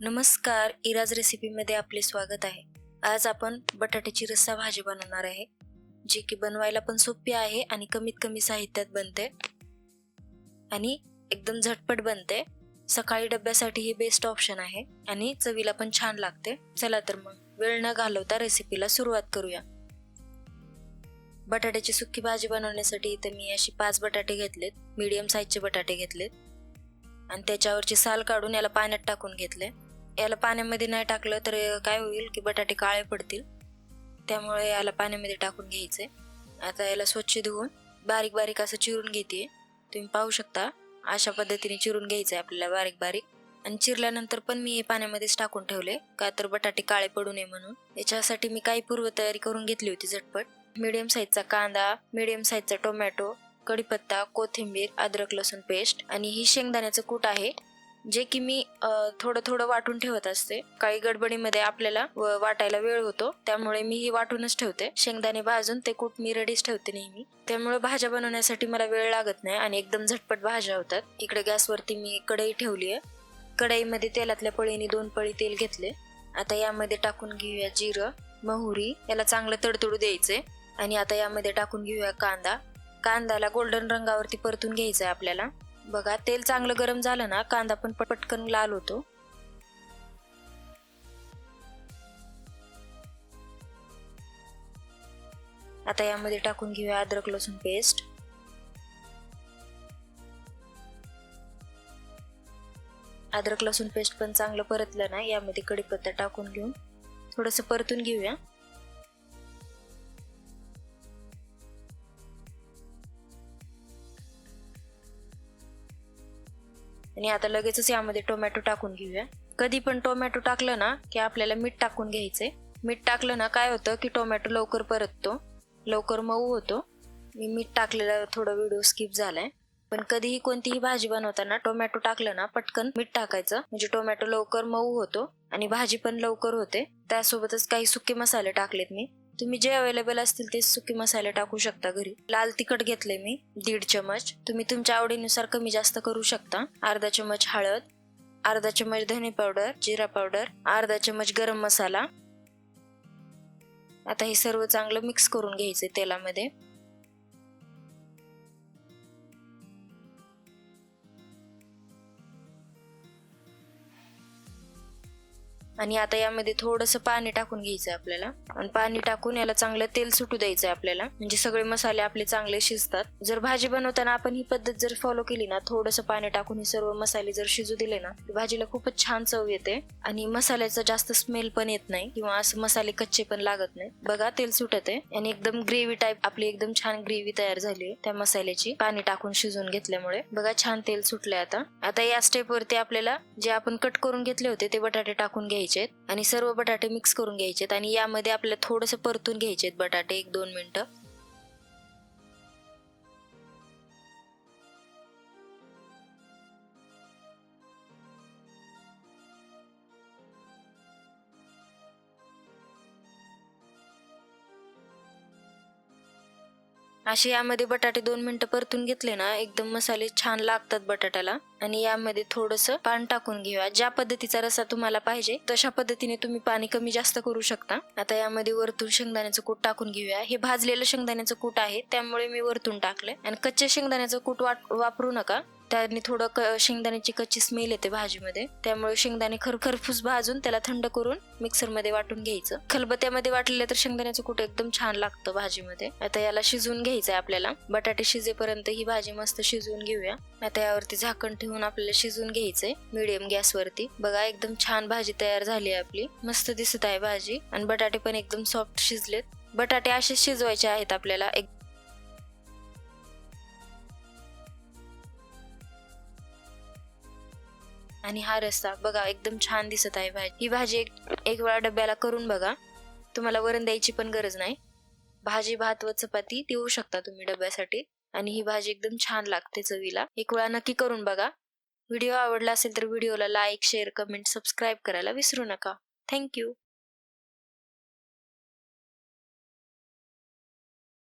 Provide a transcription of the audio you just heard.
नमस्कार इराज रेसिपीमध्ये आपले स्वागत आहे. आज आपण बटाट्याची रस्सा भाजी बनवणार आहे जी की बनवायला पण सोपी आहे आणि कमीत कमी साहित्यात बनते. आणि एकदम झटपट बनते. सकाळी डब्यासाठी ही बेस्ट ऑप्शन आहे आणि चवीला पण छान लागते. चला तर मग वेळ न घालवता रेसिपीला सुरुवात करूया. बटाट्याची सुकी भाजी बनवण्यासाठी इथे मी अशी पाच बटाटे घेतलेत मीडियम साईजचे बटाटे घेतलेत. आणि त्याच्यावरची साल काढून याला पाण्यात टाकून घेतले. याला पाण्यामध्ये नाही टाकलं तर काय होईल की बटाटे काळे पडतील. त्यामुळे याला पाण्यामध्ये टाकून घ्यायचं आहे आता याला स्वच्छ धुवून बारीक बारीक असं चिरून घेते. तुम्ही पाहू शकता अशा पद्धतीने चिरून घ्यायचं आहे आपल्याला बारीक बारीक. आणि चिरल्यानंतर पण मी हे पाण्यामध्येच टाकून ठेवले. का तर बटाटे काळे पडू नये म्हणून. याच्यासाठी मी काही पूर्वतयारी करून घेतली होती झटपट. मिडियम साईजचा कांदा मिडियम साईजचा टोमॅटो कढीपत्ता कोथिंबीर अद्रक लसूण पेस्ट आणि ही शेंगदाण्याचं कूट आहे. जे की मी थोडं थोडं वाटून ठेवत असते. काही गडबडीमध्ये आपल्याला व- वाटायला वेळ होतो. त्यामुळे मी ही वाटूनच ठेवते. शेंगदाणे भाजून ते कूट मी रेडीच ठेवते नेहमी. त्यामुळे भाज्या बनवण्यासाठी मला वेळ लागत नाही आणि एकदम झटपट भाज्या होतात. इकडे गॅसवरती मी कढई ठेवली आहे. कढईमध्ये तेलातल्या पळीने दोन पळी तेल घेतले. आता यामध्ये टाकून घेऊया जिरं मोहरी याला चांगलं तडतडू द्यायचे. आणि आता यामध्ये टाकून घेऊया कांदा. कांद्याला गोल्डन रंगावरती परतून घ्यायचं आहे आपल्याला. बघा तेल चांगलं गरम झालं ना कांदा पण पटकन लाल होतो. आता यामध्ये टाकून घेऊया अद्रक लसूण पेस्ट. अद्रक लसूण पेस्ट पण चांगलं परतलं ना यामध्ये कढीपत्ता टाकून घेऊन. थोडंसं परतून घेऊया. आणि आता लगेचच यामध्ये टोमॅटो टाकून घेऊया. कधी पण टोमॅटो टाकलं ना की आपल्याला मीठ टाकून घ्यायचंय. मीठ टाकलं ना काय होतं की टोमॅटो लवकर परततो लवकर मऊ होतो. मी मीठ टाकलेला थोडा व्हिडिओ स्किप झालाय. पण कधीही कोणतीही भाजी बनवताना टोमॅटो टाकलं ना पटकन मीठ टाकायचं. म्हणजे टोमॅटो लवकर मऊ होतो आणि भाजी पण लवकर होते. त्यासोबतच काही सुके मसाले टाकलेत मी. तुम्ही जे अवेलेबल असतील ते सुके मसाले टाकू शकता घरी. लाल तिखट घेतले मी दीड चमच तुम्ही तुमच्या आवडीनुसार कमी जास्त करू शकता. अर्धा चमच हळद अर्धा चमच धने पावडर जिरा पावडर अर्धा चमच गरम मसाला. आता हे सर्व चांगलं मिक्स करून घ्यायचे तेलामध्ये. आणि आता यामध्ये थोडंसं पाणी टाकून घ्यायचं आहे आपल्याला. आणि पाणी टाकून याला चांगलं तेल सुटू द्यायचं आहे आपल्याला. म्हणजे सगळे मसाले आपले चांगले शिजतात. जर भाजी बनवताना आपण ही पद्धत जर फॉलो केली ना थोडंसं पाणी टाकून हे सर्व मसाले जर शिजू दिले ना तर भाजीला खूपच छान चव येते. आणि मसाल्याचा जास्त स्मेल पण येत नाही किंवा असं मसाले कच्चे पण लागत नाही बघा तेल सुटत आहे आणि एकदम ग्रेव्ही टाईप आपली एकदम छान ग्रेव्ही तयार झाली त्या मसाल्याची. पाणी टाकून शिजून घेतल्यामुळे. बघा छान तेल सुटलंय आता. आता या स्टेप वरती आपल्याला जे आपण कट करून घेतले होते ते बटाटे टाकून घ्यायचे. आणि सर्व बटाटे मिक्स करून घ्यायचेत आणि यामध्ये आपल्याला थोडंसं परतून घ्यायचेत बटाटे एक दोन मिनिटं. असे यामध्ये बटाटे दोन मिनिटं परतून घेतले ना एकदम मसाले छान लागतात बटाट्याला. आणि यामध्ये थोडंसं पाणी टाकून घेऊया. ज्या पद्धतीचा रसा तुम्हाला पाहिजे तशा पद्धतीने तुम्ही पाणी कमी जास्त करू शकता. आता यामध्ये वरतून शेंगदाण्याचं कूट टाकून घेऊया. हे भाजलेलं शेंगदाण्याचं कूट आहे त्यामुळे मी वरतून टाकले आणि कच्च्या शेंगदाण्याचं कूट वाट वापरू नका. त्याने थोडं क शेंगदाण्याची कच्ची स्मेल येते भाजीमध्ये. त्यामुळे शेंगदाणे खर खरफूस भाजून त्याला थंड करून मिक्सरमध्ये वाटून घ्यायचं. खलबत्यामध्ये वाटलेलं तर शेंगदाण्याचं कूट एकदम छान लागतं भाजीमध्ये. आता याला शिजवून घ्यायचं आहे आपल्याला. बटाटे शिजेपर्यंत ही भाजी मस्त शिजवून घेऊया. आता यावरती झाकण ठेवून आपल्याला शिजवून घ्यायचंय मिडियम गॅसवरती. बघा एकदम छान भाजी तयार झाली आहे आपली. मस्त दिसत आहे भाजी. आणि बटाटे पण एकदम सॉफ्ट शिजलेत. बटाटे असे शिजवायचे आहेत आपल्याला. एक आणि हा रस्सा बघा एकदम छान दिसत आहे भाजी ही भाजी एक एक वेळा डब्याला करून बघा. तुम्हाला वरण द्यायची पण गरज नाही. भाजी भात व चपाती देऊ शकता तुम्ही डब्यासाठी. आणि ही भाजी एकदम छान लागते चवीला. एक वेळा नक्की करून बघा. व्हिडिओ आवडला असेल तर व्हिडिओला लाईक शेअर कमेंट सबस्क्राईब करायला विसरू नका. थँक्यू